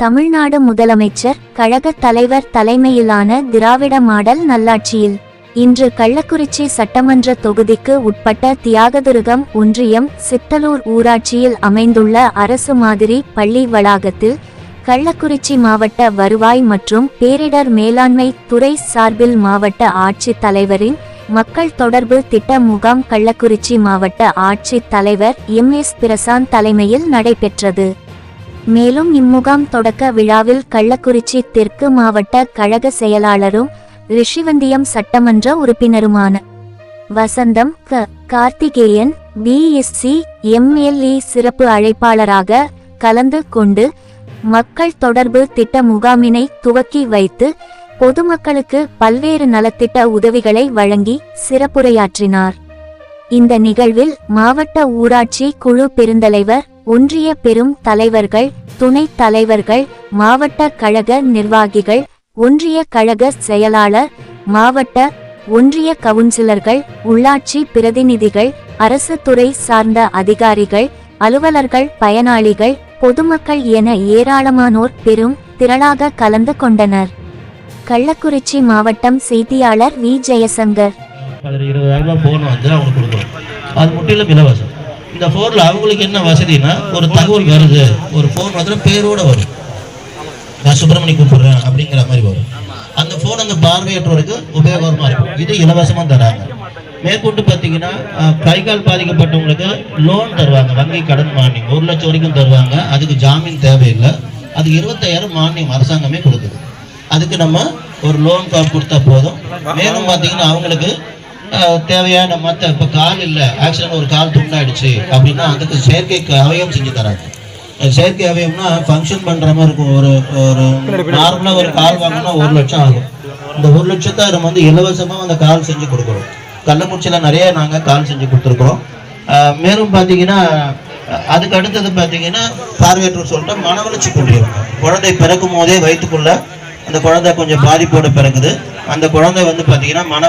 தமிழ்நாடு முதலமைச்சர் கழக தலைவர் தலைமையிலான திராவிட மாடல் நல்லாட்சியில் இன்று கள்ளக்குறிச்சி சட்டமன்ற தொகுதிக்கு உட்பட்ட தியாகதுருகம் ஒன்றியம் சித்தலூர் ஊராட்சியில் அமைந்துள்ள அரசு மாதிரி பள்ளி வளாகத்தில் கள்ளக்குறிச்சி மாவட்ட வருவாய் மற்றும் பேரிடர் மேலாண்மை துறை சார்பில் மாவட்ட ஆட்சித் தலைவரின் மக்கள் தொடர்பு திட்ட முகாம் கள்ளக்குறிச்சி மாவட்ட ஆட்சித் தலைவர் எம் எஸ் பிரசாந்த் தலைமையில் நடைபெற்றது. மேலும் இம்முகாம் தொடக்க விழாவில் கள்ளக்குறிச்சி தெற்கு மாவட்ட கழக செயலாளரும் ரிஷிவந்தியம் சட்டமன்ற உறுப்பினருமான வசந்தம் க. கார்த்திகேயன் பிஎஸ்சி எம்எல்ஏ சிறப்பு அழைப்பாளராக கலந்து கொண்டு மக்கள் தொடர்பு திட்ட முகாமினை துவக்கி வைத்து பொதுமக்களுக்கு பல்வேறு நலத்திட்ட உதவிகளை வழங்கி சிறப்புரையாற்றினார். இந்த நிகழ்வில் மாவட்ட ஊராட்சி குழு பெருந்தலைவர் ஒன்றிய பெரும் தலைவர்கள் துணைத் தலைவர்கள் மாவட்ட கழக நிர்வாகிகள் ஒன்றிய கழக செயலாளர் மாவட்ட ஒன்றிய கவுன்சிலர்கள் உள்ளாட்சி பிரதிநிதிகள் அரசு துறை சார்ந்த அதிகாரிகள் அலுவலர்கள் பயனாளிகள் பொதுமக்கள் என ஏராளமானோர் பெரும் திரளாக கலந்து கொண்டனர். கள்ளக்குறிச்சி மாவட்டம் செய்தியாளர் வி. ஜெயசங்கர். இருபதாயிரம் ரூபாய் வந்து அவங்களுக்கு அது முற்றிலும் இலவசம். இந்த ஃபோனில் அவங்களுக்கு என்ன வசதினா ஒரு தகவல் வருது. ஒரு ஃபோன் வந்து பேரோட வரும். நான் சுப்பிரமணி கூப்பிடுறேன் அப்படிங்கிற மாதிரி வரும். அந்த ஃபோன் அந்த பார்வையற்றவருக்கு உபயோகமாக இருக்கும். இது இலவசமாக தராங்க. மேற்கொண்டு பார்த்தீங்கன்னா கை கால் பாதிக்கப்பட்டவங்களுக்கு லோன் தருவாங்க. வங்கி கடன் மானியம். ஒரு லட்சம் வரைக்கும் தருவாங்க. அதுக்கு ஜாமீன் தேவையில்லை. அது இருபத்தாயிரம் மானியம் அரசாங்கமே கொடுக்குது. அதுக்கு நம்ம ஒரு லோன் கார்டு கொடுத்தா போதும். மேலும் பார்த்தீங்கன்னா அவங்களுக்கு தேவையான மற்ற இப்போ கால் இல்லை. ஆக்சிடென்ட் ஒரு கால் துண்டாயிடுச்சு அப்படின்னா அதுக்கு செயற்கை அவயம் செஞ்சு தராங்க. செயற்கை அவயம்னா ஃபங்க்ஷன் பண்ணுற மாதிரி இருக்கும். ஒரு ஒரு நார்மலாக ஒரு கால் வாங்கினா ஒரு லட்சம் ஆகும். இந்த ஒரு லட்சத்தை நம்ம வந்து இலவசமாக அந்த கால் செஞ்சு கொடுக்குறோம். கள்ளக்குறிச்சியில் நிறைய நாங்கள் கால் செஞ்சு கொடுத்துருக்குறோம். மேலும் பார்த்தீங்கன்னா அதுக்கு அடுத்தது பார்த்தீங்கன்னா பார்வையற்றோர் சொல்லிட்டு மனவளர்ச்சி கொண்டிருக்கும். குழந்தை பிறக்கும் போதே வயிற்றுக்குள்ள அந்த குழந்தை கொஞ்சம் பாதிப்போடு பிறகுது அந்த குழந்தை வந்து பார்த்தீங்கன்னா மன